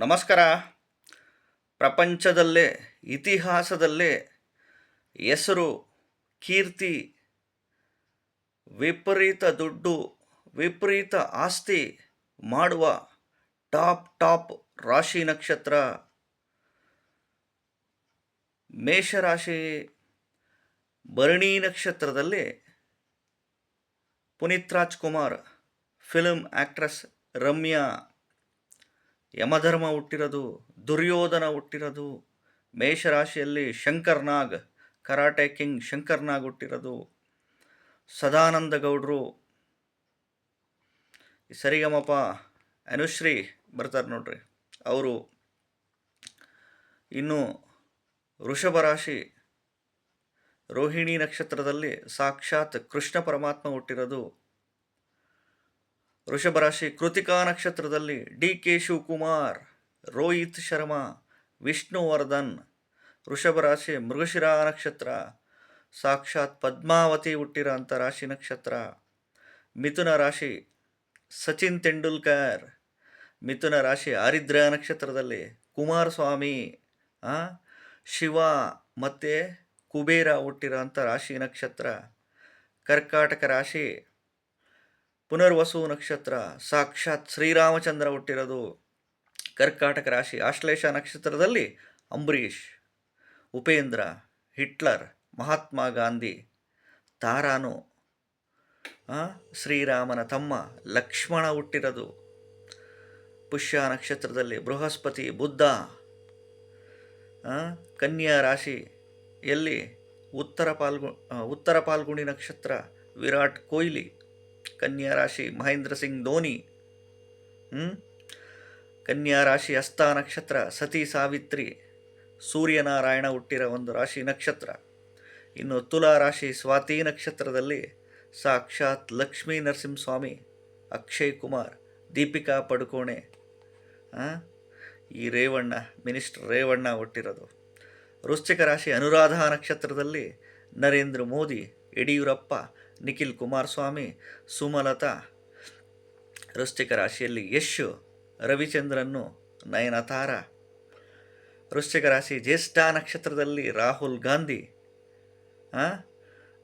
ನಮಸ್ಕಾರ. ಪ್ರಪಂಚದಲ್ಲೇ, ಇತಿಹಾಸದಲ್ಲೇ ಹೆಸರು, ಕೀರ್ತಿ, ವಿಪರೀತ ದುಡ್ಡು, ವಿಪರೀತ ಆಸ್ತಿ ಮಾಡುವ ಟಾಪ್ ಟಾಪ್ ರಾಶಿ ನಕ್ಷತ್ರ ಮೇಷರಾಶಿ ಭರಣಿ ನಕ್ಷತ್ರದಲ್ಲಿ ಪುನೀತ್ ರಾಜ್ಕುಮಾರ್ ಫಿಲ್ಮ್ ಆ್ಯಕ್ಟ್ರೆಸ್ ರಮ್ಯಾ. ಯಮಧರ್ಮ ಹುಟ್ಟಿರೋದು, ದುರ್ಯೋಧನ ಹುಟ್ಟಿರೋದು, ಮೇಷರಾಶಿಯಲ್ಲಿ ಶಂಕರ್ನಾಗ್, ಕರಾಟೆ ಕಿಂಗ್ ಶಂಕರ್ನಾಗ್ ಹುಟ್ಟಿರೋದು. ಸದಾನಂದ ಗೌಡ್ರು ಸರಿಗಮಪ ಅನುಶ್ರೀ ಬರ್ತಾರೆ ನೋಡ್ರಿ. ಅವರು ಇನ್ನು ವೃಷಭ ರಾಶಿ, ರೋಹಿಣಿ ನಕ್ಷತ್ರದಲ್ಲಿ ಸಾಕ್ಷಾತ್ ಕೃಷ್ಣ ಪರಮಾತ್ಮ ಹುಟ್ಟಿರೋದು. ವೃಷಭ ರಾಶಿ ಕೃತಿಕಾ ನಕ್ಷತ್ರದಲ್ಲಿ ಡಿ ಕೆ ಶಿವಕುಮಾರ್, ರೋಹಿತ್ ಶರ್ಮಾ ವಿಷ್ಣುವರ್ಧನ್ ವೃಷಭ ರಾಶಿ ಮೃಗಶಿರ ನಕ್ಷತ್ರ, ಸಾಕ್ಷಾತ್ ಪದ್ಮಾವತಿ ಹುಟ್ಟಿರೋ ಅಂಥ ರಾಶಿ ನಕ್ಷತ್ರ, ಮಿಥುನ ರಾಶಿ ಸಚಿನ್ ತೆಂಡೂಲ್ಕರ್, ಮಿಥುನ ರಾಶಿ ಆರಿದ್ರ ನಕ್ಷತ್ರದಲ್ಲಿ ಕುಮಾರಸ್ವಾಮಿ ಶಿವ ಮತ್ತು ಕುಬೇರ ಹುಟ್ಟಿರೋ ಅಂಥ ರಾಶಿ ನಕ್ಷತ್ರ, ಕರ್ಕಾಟಕ ರಾಶಿ ಪುನರ್ವಸು ನಕ್ಷತ್ರ, ಸಾಕ್ಷಾತ್ ಶ್ರೀರಾಮಚಂದ್ರ ಹುಟ್ಟಿರೋದು ಕರ್ಕಾಟಕ ರಾಶಿ, ಆಶ್ಲೇಷ ನಕ್ಷತ್ರದಲ್ಲಿ ಅಂಬರೀಷ್, ಉಪೇಂದ್ರ, ಹಿಟ್ಲರ್, ಮಹಾತ್ಮ ಗಾಂಧಿ, ತಾರಾನು ಶ್ರೀರಾಮನ ತಮ್ಮ, ಲಕ್ಷ್ಮಣ ಹುಟ್ಟಿರೋದು. ಪುಷ್ಯ ನಕ್ಷತ್ರದಲ್ಲಿ ಬೃಹಸ್ಪತಿ, ಬುದ್ಧ ಕನ್ಯಾ ರಾಶಿ, ಎಲ್ಲಿ ಉತ್ತರ ಪಾಲ್ಗು ಉತ್ತರ ಪಾಲ್ಗುಣಿ ನಕ್ಷತ್ರ, ವಿರಾಟ್ ಕೊಹ್ಲಿ. ಕನ್ಯಾ ರಾಶಿ ಮಹೇಂದ್ರ ಸಿಂಗ್ ಧೋನಿ? ಕನ್ಯಾ ರಾಶಿ ಹಸ್ತ ನಕ್ಷತ್ರ ಸತಿ ಸಾವಿತ್ರಿ, ಸೂರ್ಯನಾರಾಯಣ ಹುಟ್ಟಿರೋ ಒಂದು ರಾಶಿ ನಕ್ಷತ್ರ ಇನ್ನು ತುಲಾ ರಾಶಿ ಸ್ವಾತಿ ನಕ್ಷತ್ರದಲ್ಲಿ ಸಾಕ್ಷಾತ್ ಲಕ್ಷ್ಮೀ ನರಸಿಂಹಸ್ವಾಮಿ, ಅಕ್ಷಯ್ ಕುಮಾರ್, ದೀಪಿಕಾ ಪಡುಕೋಣೆ? ಈ ರೇವಣ್ಣ, ಮಿನಿಸ್ಟರ್ ರೇವಣ್ಣ ಹುಟ್ಟಿರೋದು ವೃಶ್ಚಿಕ ರಾಶಿ ಅನುರಾಧ ನಕ್ಷತ್ರದಲ್ಲಿ ನರೇಂದ್ರ ಮೋದಿ ಯಡಿಯೂರಪ್ಪ, ನಿಖಿಲ್ ಕುಮಾರಸ್ವಾಮಿ, ಸುಮಲತಾ, ವೃಶ್ಚಿಕ ರಾಶಿಯಲ್ಲಿ ಯಶ್, ರವಿಚಂದ್ರನ್ನು ನಯನತಾರ. ವೃಶ್ಚಿಕ ರಾಶಿ ಜ್ಯೇಷ್ಠ ನಕ್ಷತ್ರದಲ್ಲಿ ರಾಹುಲ್ ಗಾಂಧಿ?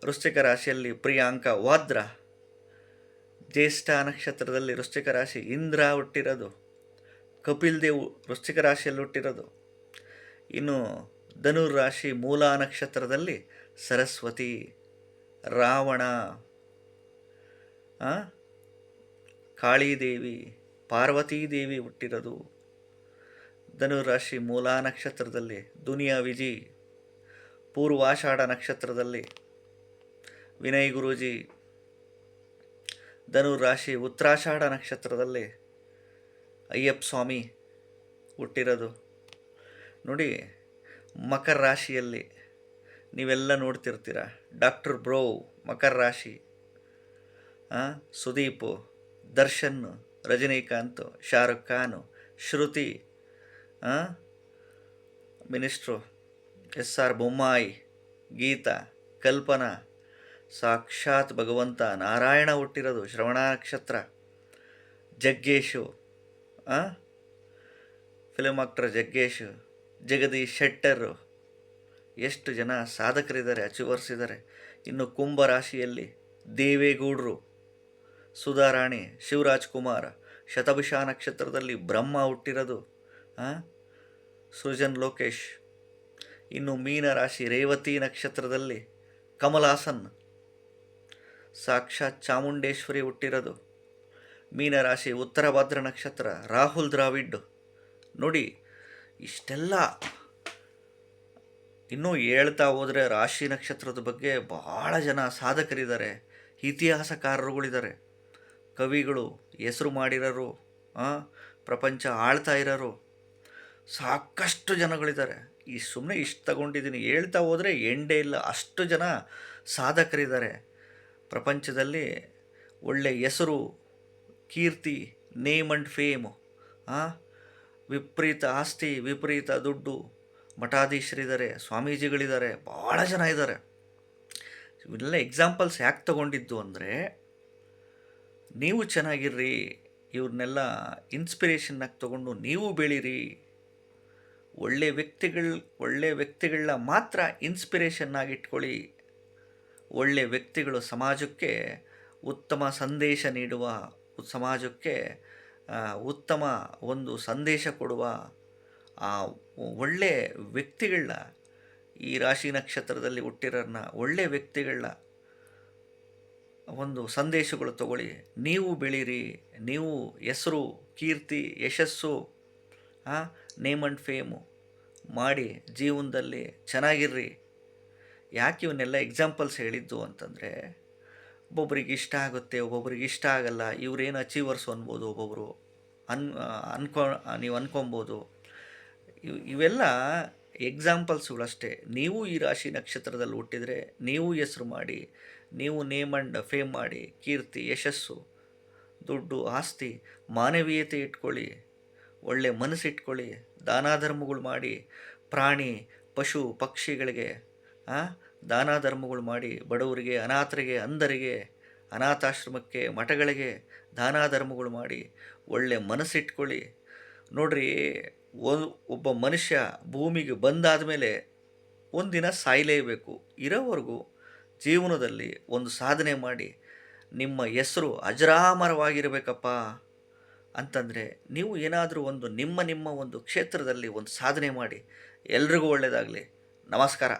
ವೃಶ್ಚಿಕ ರಾಶಿಯಲ್ಲಿ ಪ್ರಿಯಾಂಕ ವಾದ್ರಾ. ಜ್ಯೇಷ್ಠ ನಕ್ಷತ್ರದಲ್ಲಿ ವೃಶ್ಚಿಕ ರಾಶಿ ಇಂದ್ರ ಹುಟ್ಟಿರೋದು. ಕಪಿಲ್ ದೇವ್ ವೃಶ್ಚಿಕ ರಾಶಿಯಲ್ಲಿ ಹುಟ್ಟಿರೋದು. ಇನ್ನು ಧನುರ್ ರಾಶಿ ಮೂಲ ನಕ್ಷತ್ರದಲ್ಲಿ ಸರಸ್ವತಿ. ರಾವಣ? ಕಾಳಿದೇವಿ, ಪಾರ್ವತೀದೇವಿ ಹುಟ್ಟಿರೋದು ಧನುರಾಶಿ ಮೂಲಾ ನಕ್ಷತ್ರದಲ್ಲಿ ದುನಿಯಾ ವಿಜಿ, ಪೂರ್ವಾಷಾಢ ನಕ್ಷತ್ರದಲ್ಲಿ ವಿನಯ್ ಗುರೂಜಿ ಧನುರಾಶಿ ಉತ್ತರಾಷಾಢ ನಕ್ಷತ್ರದಲ್ಲಿ ಅಯ್ಯಪ್ಪ ಸ್ವಾಮಿ ಹುಟ್ಟಿರೋದು ನೋಡಿ, ಮಕರ ರಾಶಿಯಲ್ಲಿ ನೀವೆಲ್ಲ ನೋಡ್ತಿರ್ತೀರ. ಡಾಕ್ಟರ್ ಬ್ರೋ, ಮಕರ ರಾಶಿ Sudeep, Darshan, Rajinikanth, Shahrukh Khan, Shruti minister S R Bommai, Geetha, Kalpana, ಸಾಕ್ಷಾತ್ ಭಗವಂತ, ನಾರಾಯಣ ಹುಟ್ಟಿರೋದು, ಶ್ರವಣ ನಕ್ಷತ್ರ, ಜಗ್ಗೇಶು ಫಿಲ್ಮ್ ಆಕ್ಟರ್ ಜಗ್ಗೇಶು, ಜಗದೀಶ್ ಶೆಟ್ಟರ್ ಎಷ್ಟು ಜನ ಸಾಧಕರಿದ್ದಾರೆ ಅಚೀವರ್ಸ್ ಇದ್ದಾರೆ ಇನ್ನು ಕುಂಭ ರಾಶಿಯಲ್ಲಿ ದೇವೇಗೌಡರು, ಸುಧಾರಾಣಿ ಶಿವರಾಜ್ ಕುಮಾರ್ ಶತಭಿಷ ನಕ್ಷತ್ರದಲ್ಲಿ ಬ್ರಹ್ಮ ಹುಟ್ಟಿರೋದು? ಸೃಜನ್ ಲೋಕೇಶ್. ಇನ್ನು ಮೀನ ರಾಶಿ ರೇವತಿ ನಕ್ಷತ್ರದಲ್ಲಿ ಕಮಲಾಸನ್. ಸಾಕ್ಷಾತ್ ಚಾಮುಂಡೇಶ್ವರಿ ಹುಟ್ಟಿರೋದು. ಮೀನರಾಶಿ ಉತ್ತರ ಭದ್ರ ನಕ್ಷತ್ರ ರಾಹುಲ್ ದ್ರಾವಿಡ್. ನೋಡಿ, ಇಷ್ಟೆಲ್ಲ ಇನ್ನೂ ಹೇಳ್ತಾ ಹೋದರೆ ರಾಶಿ ನಕ್ಷತ್ರದ ಬಗ್ಗೆ ಬಹಳ ಜನ ಸಾಧಕರಿದ್ದಾರೆ, ಇತಿಹಾಸಕಾರರುಗಳಿದ್ದಾರೆ. ಕವಿಗಳು, ಹೆಸರು ಮಾಡಿರೋರು ಪ್ರಪಂಚ ಆಳ್ತಾ ಇರೋರು, ಸಾಕಷ್ಟು ಜನಗಳಿದ್ದಾರೆ. ಈ ಸುಮ್ಮನೆ ಇಷ್ಟು ತಗೊಂಡಿದ್ದೀನಿ. ಹೇಳ್ತಾ ಹೋದರೆ ಎಂಡೇ ಇಲ್ಲ, ಅಷ್ಟು ಜನ ಸಾಧಕರಿದ್ದಾರೆ. ಪ್ರಪಂಚದಲ್ಲಿ ಒಳ್ಳೆ ಹೆಸರು, ಕೀರ್ತಿ, ನೇಮ್ ಆ್ಯಂಡ್ ಫೇಮ್ ವಿಪರೀತ ಆಸ್ತಿ, ವಿಪರೀತ ದುಡ್ಡು ಮಠಾಧೀಶರಿದ್ದಾರೆ, ಸ್ವಾಮೀಜಿಗಳಿದ್ದಾರೆ ಭಾಳ ಜನ ಇದ್ದಾರೆ. ಇವೆಲ್ಲ ಎಕ್ಸಾಂಪಲ್ಸ್ ಯಾಕೆ ತಗೊಂಡಿದ್ದು ಅಂದರೆ, ನೀವು ಚೆನ್ನಾಗಿರ್ರಿ, ಇವ್ರನ್ನೆಲ್ಲ ಇನ್ಸ್ಪಿರೇಷನ್ನಾಗಿ ತಗೊಂಡು ನೀವು ಬೆಳೀರಿ. ಒಳ್ಳೆ ವ್ಯಕ್ತಿಗಳು, ಒಳ್ಳೆ ವ್ಯಕ್ತಿಗಳನ್ನ ಮಾತ್ರ ಇನ್ಸ್ಪಿರೇಷನ್ನಾಗಿ ಇಟ್ಕೊಳ್ಳಿ. ಒಳ್ಳೆ ವ್ಯಕ್ತಿಗಳು ಸಮಾಜಕ್ಕೆ ಉತ್ತಮ ಸಂದೇಶ ನೀಡುವ, ಸಮಾಜಕ್ಕೆ ಉತ್ತಮ ಒಂದು ಸಂದೇಶ ಕೊಡುವ ಆ ಒಳ್ಳೆ ವ್ಯಕ್ತಿಗಳನ್ನ ಈ ರಾಶಿ ನಕ್ಷತ್ರದಲ್ಲಿ ಹುಟ್ಟಿರೋರನ್ನ ಒಳ್ಳೆ ವ್ಯಕ್ತಿಗಳನ್ನ ಒಂದು ಸಂದೇಶಗಳು ತಗೊಳ್ಳಿ. ನೀವು ಬೆಳೀರಿ, ನೀವು ಹೆಸರು, ಕೀರ್ತಿ, ಯಶಸ್ಸು ನೇಮ್ ಆ್ಯಂಡ್ ಫೇಮು ಮಾಡಿ ಜೀವನದಲ್ಲಿ ಚೆನ್ನಾಗಿರ್ರಿ. ಯಾಕೆ ಇವನ್ನೆಲ್ಲ ಎಕ್ಸಾಂಪಲ್ಸ್ ಹೇಳಿದ್ದು ಅಂತಂದರೆ, ಒಬ್ಬೊಬ್ರಿಗೆ ಇಷ್ಟ ಆಗುತ್ತೆ, ಒಬ್ಬೊಬ್ರಿಗೆ ಇಷ್ಟ ಆಗಲ್ಲ, ಇವರೇನು ಅಚೀವರ್ಸು ಅನ್ಬೋದು ಒಬ್ಬೊಬ್ಬರು ಅನ್, ಅನ್ಕೊ, ನೀವು ಅನ್ಕೊಬೋದು. ಇವ್, ಇವೆಲ್ಲ ಎಕ್ಸಾಂಪಲ್ಸ್ಗಳಷ್ಟೇ ನೀವು ಈ ರಾಶಿ ನಕ್ಷತ್ರದಲ್ಲಿ ಹುಟ್ಟಿದರೆ ನೀವು ಹೆಸರು ಮಾಡಿ, ನೀವು ನೇಮ್ ಅಂಡ್ ಫೇಮ್ ಮಾಡಿ, ಕೀರ್ತಿ, ಯಶಸ್ಸು, ದುಡ್ಡು, ಆಸ್ತಿ, ಮಾನವೀಯತೆ ಇಟ್ಕೊಳ್ಳಿ, ಒಳ್ಳೆ ಮನಸ್ಸಿಟ್ಕೊಳ್ಳಿ ದಾನ ಧರ್ಮಗಳು ಮಾಡಿ, ಪ್ರಾಣಿ, ಪಶು, ಪಕ್ಷಿಗಳಿಗೆ ದಾನ ಧರ್ಮಗಳು ಮಾಡಿ, ಬಡವರಿಗೆ, ಅನಾಥರಿಗೆ, ಅಂಧರಿಗೆ, ಅನಾಥಾಶ್ರಮಕ್ಕೆ, ಮಠಗಳಿಗೆ ದಾನ ಧರ್ಮಗಳು ಮಾಡಿ, ಒಳ್ಳೆ ಮನಸ್ಸಿಟ್ಕೊಳ್ಳಿ. ನೋಡ್ರಿ ಒ- ಒಬ್ಬ ಮನುಷ್ಯ ಭೂಮಿಗೆ ಬಂದಾದ ಮೇಲೆ ಒಂದಿನ ಸಾಯಲೇಬೇಕು. ಇರೋವರೆಗೂ ಜೀವನದಲ್ಲಿ ಒಂದು ಸಾಧನೆ ಮಾಡಿ, ನಿಮ್ಮ ಹೆಸರು ಅಜರಾಮರವಾಗಿರಬೇಕಪ್ಪ ಅಂತಂದರೆ, ನೀವು ಏನಾದರೂ ಒಂದು ನಿಮ್ಮ ನಿಮ್ಮ ಒಂದು ಕ್ಷೇತ್ರದಲ್ಲಿ ಒಂದು ಸಾಧನೆ ಮಾಡಿ, ಎಲ್ರಿಗೂ ಒಳ್ಳೆಯದಾಗಲಿ ನಮಸ್ಕಾರ.